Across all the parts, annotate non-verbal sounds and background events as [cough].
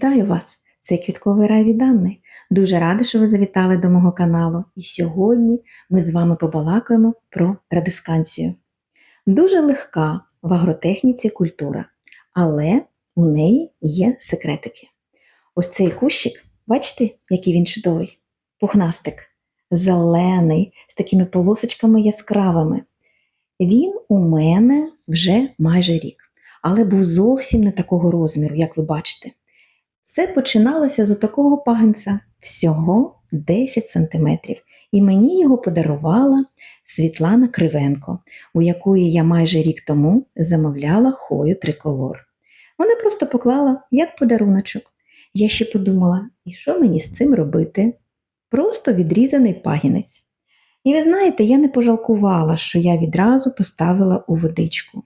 Вітаю вас! Це квітковий рай від Анни. Дуже рада, що ви завітали до мого каналу. І сьогодні ми з вами побалакаємо про традисканцію. Дуже легка в агротехніці культура, але у неї є секретики. Ось цей кущик, бачите, який він чудовий? Пухнастик, зелений, з такими полосочками яскравими. Він у мене вже майже рік, але був зовсім не такого розміру, як ви бачите. Це починалося з такого пагенця всього 10 см, і мені його подарувала Світлана Кривенко, у якої я майже рік тому замовляла хою триколор. Вона просто поклала як подаруночок. Я ще подумала, і що мені з цим робити? Просто відрізаний пагінець. І ви знаєте, я не пожалкувала, що я відразу поставила у водичку.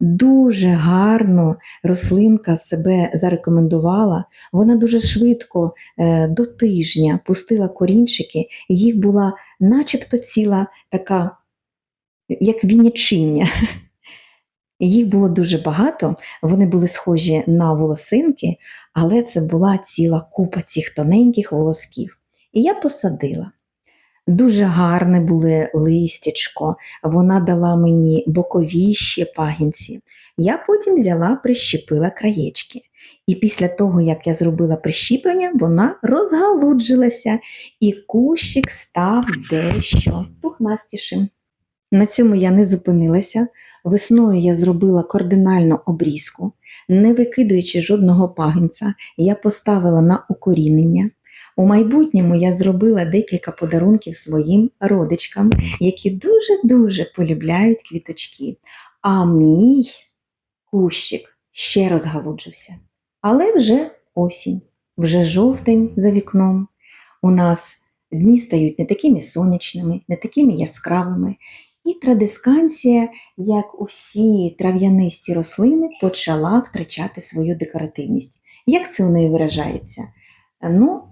Дуже гарно рослинка себе зарекомендувала. Вона дуже швидко е, до тижня пустила корінчики, їх була начебто ціла така, як вінячиння. [laughs] Їх було дуже багато, вони були схожі на волосинки, але це була ціла купа цих тоненьких волосків. І я посадила. Дуже гарне були листячко, вона дала мені бокові ще пагінці. Я потім взяла, прищепила краєчки. І після того, як я зробила прищіплення, вона розгалуджилася, і кущик став дещо пухнастішим. На цьому я не зупинилася. Весною я зробила кардинальну обрізку, не викидуючи жодного пагінця, я поставила на укорінення. У майбутньому я зробила декілька подарунків своїм родичкам, які дуже-дуже полюбляють квіточки. А мій кущик ще розгалуджився. Але вже осінь, вже жовтень за вікном. У нас дні стають не такими сонячними, не такими яскравими. І традисканція, як усі трав'янисті рослини, почала втрачати свою декоративність. Як це у неї виражається? Ну,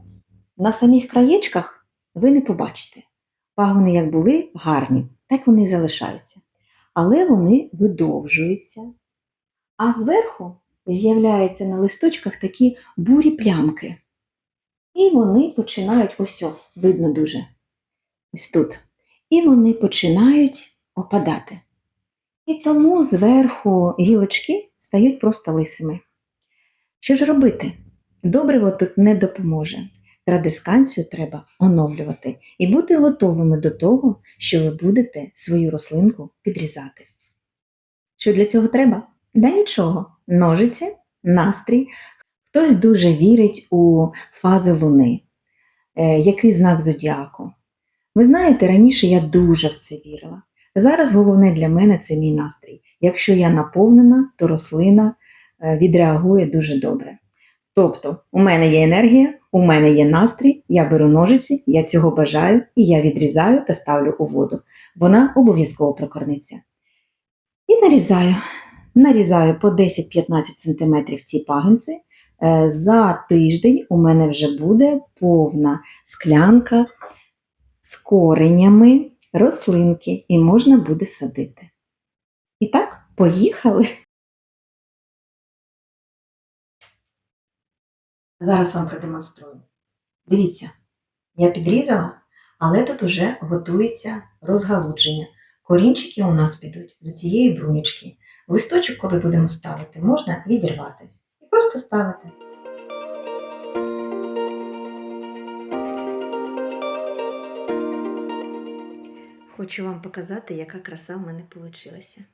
на самих краєчках ви не побачите. Пагони як були гарні, так вони і залишаються. Але вони видовжуються. А зверху з'являються на листочках такі бурі плямки. І вони починають ось о, видно дуже. Ось тут. І вони починають опадати. І тому зверху гілочки стають просто лисими. Що ж робити? Добриво тут не допоможе. Традисканцію треба оновлювати і бути готовими до того, що ви будете свою рослинку підрізати. Що для цього треба? Да нічого. Ножиці, настрій. Хтось дуже вірить у фази луни. Е, який знак зодіаку? Ви знаєте, раніше я дуже в це вірила. Зараз головне для мене це мій настрій. Якщо я наповнена, то рослина е, відреагує дуже добре. Тобто, у мене є енергія, у мене є настрій, я беру ножиці, я цього бажаю і я відрізаю та ставлю у воду. Вона обов'язково прокорниться. І нарізаю. Нарізаю по 10-15 см ці пагінці. Е, За тиждень у мене вже буде повна склянка з коренями рослинки, і можна буде садити. І так, поїхали. Зараз вам продемонструю. Дивіться, я підрізала, але тут уже готується розгалудження. Корінчики у нас підуть з цієї брунічки. Листочок, коли будемо ставити, можна відірвати і просто ставити. Хочу вам показати, яка краса в мене вийшла.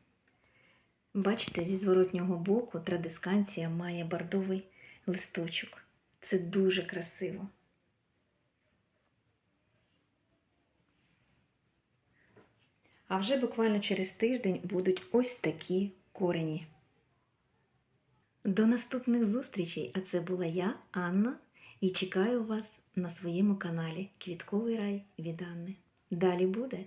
Бачите, зі зворотнього боку традисканція має бордовий листочок. Це дуже красиво. А вже буквально через тиждень будуть ось такі корені. До наступних зустрічей! А це була я, Анна, і чекаю вас на своєму каналі Квітковий рай від Анни. Далі буде!